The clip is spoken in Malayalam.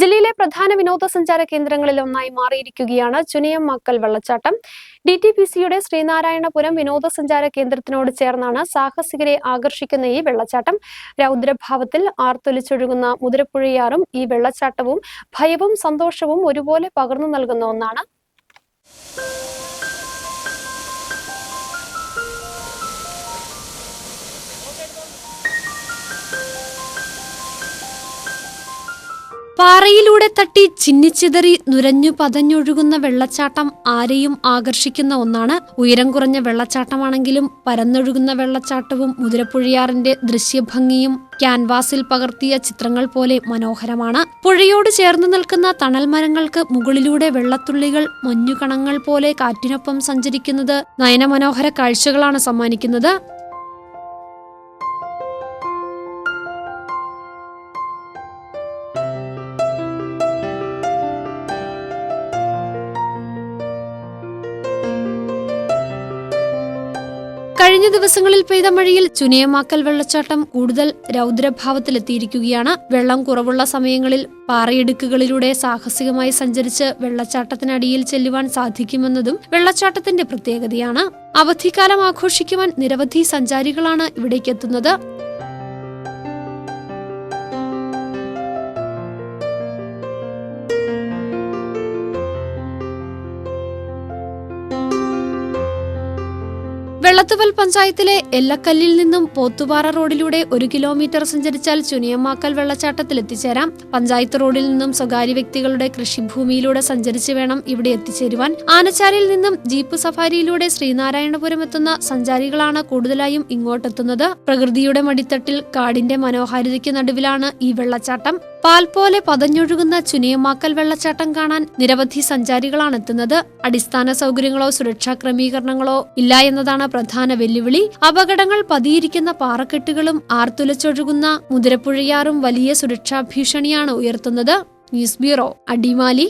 ജില്ലയിലെ പ്രധാന വിനോദസഞ്ചാര കേന്ദ്രങ്ങളിൽ ഒന്നായി മാറിയിരിക്കുകയാണ് ചുനിയം മക്കൽ വെള്ളച്ചാട്ടം. ഡി ടി പി സിയുടെ ശ്രീനാരായണപുരം വിനോദസഞ്ചാര കേന്ദ്രത്തിനോട് ചേർന്നാണ് സാഹസികരെ ആകർഷിക്കുന്ന ഈ വെള്ളച്ചാട്ടം. രൗദ്രഭാവത്തിൽ ആർത്തൊലിച്ചൊഴുകുന്ന മുതിരപ്പുഴയാറും ഈ വെള്ളച്ചാട്ടവും ഭയവും സന്തോഷവും ഒരുപോലെ പകർന്നു നൽകുന്ന ഒന്നാണ്. പാറയിലൂടെ തട്ടി ചിന്നിച്ചിതറി നുരഞ്ഞു പതഞ്ഞൊഴുകുന്ന വെള്ളച്ചാട്ടം ആരെയും ആകർഷിക്കുന്ന ഒന്നാണ് ഉയരം കുറഞ്ഞ വെള്ളച്ചാട്ടമാണെങ്കിലും പരന്നൊഴുകുന്ന വെള്ളച്ചാട്ടവും മുതിരപ്പുഴയാറിന്റെ ദൃശ്യഭംഗിയും ക്യാൻവാസിൽ പകർത്തിയ ചിത്രങ്ങൾ പോലെ മനോഹരമാണ്. പുഴയോട് ചേർന്ന് നിൽക്കുന്ന തണൽ മരങ്ങൾക്ക് മുകളിലൂടെ വെള്ളത്തുള്ളികൾ മഞ്ഞുകണങ്ങൾ പോലെ കാറ്റിനൊപ്പം സഞ്ചരിക്കുന്നത് നയനമനോഹര കാഴ്ചകളാണ് സമ്മാനിക്കുന്നത്. കഴിഞ്ഞ ദിവസങ്ങളിൽ പെയ്ത മഴയിൽ ചുനിയമാക്കൽ വെള്ളച്ചാട്ടം കൂടുതൽ രൗദ്രഭാവത്തിലെത്തിയിരിക്കുകയാണ്. വെള്ളം കുറവുള്ള സമയങ്ങളിൽ പാറയിടുക്കുകളിലൂടെ സാഹസികമായി സഞ്ചരിച്ച് വെള്ളച്ചാട്ടത്തിനടിയിൽ ചെല്ലുവാൻ സാധിക്കുമെന്നതും വെള്ളച്ചാട്ടത്തിന്റെ പ്രത്യേകതയാണ്. അവധിക്കാലം ആഘോഷിക്കുവാൻ നിരവധി സഞ്ചാരികളാണ് ഇവിടേക്കെത്തുന്നത്. വെള്ളത്തുവൽ പഞ്ചായത്തിലെ എല്ലക്കല്ലിൽ നിന്നും പോത്തുപാറ റോഡിലൂടെ ഒരു കിലോമീറ്റർ സഞ്ചരിച്ചാൽ ചുനിയമ്മാക്കൽ വെള്ളച്ചാട്ടത്തിൽ എത്തിച്ചേരാം. പഞ്ചായത്ത് റോഡിൽ നിന്നും സ്വകാര്യ വ്യക്തികളുടെ കൃഷിഭൂമിയിലൂടെ സഞ്ചരിച്ച് വേണം ഇവിടെ എത്തിച്ചേരുവാൻ. ആനച്ചാലിൽ നിന്നും ജീപ്പ് സഫാരിയിലൂടെ ശ്രീനാരായണപുരം എത്തുന്ന സഞ്ചാരികളാണ് കൂടുതലായും ഇങ്ങോട്ടെത്തുന്നത്. പ്രകൃതിയുടെ മടിത്തട്ടിൽ കാടിന്റെ മനോഹാരിതയ്ക്ക് നടുവിലാണ് ഈ വെള്ളച്ചാട്ടം. പാൽ പോലെ പതഞ്ഞൊഴുകുന്ന ചുനിയമാക്കൽ വെള്ളച്ചാട്ടം കാണാൻ നിരവധി സഞ്ചാരികളാണ് എത്തുന്നത്. അടിസ്ഥാന സൗകര്യങ്ങളോ സുരക്ഷാ ക്രമീകരണങ്ങളോ ഇല്ല എന്നതാണ് പ്രധാന വെല്ലുവിളി. അപകടങ്ങൾ പതിയിരിക്കുന്ന പാറക്കെട്ടുകളും ആർത്തുലച്ചൊഴുകുന്ന മുതിരപ്പുഴയാറും വലിയ സുരക്ഷാ ഭീഷണിയാണ് ഉയർത്തുന്നത്. News bureau Adimali.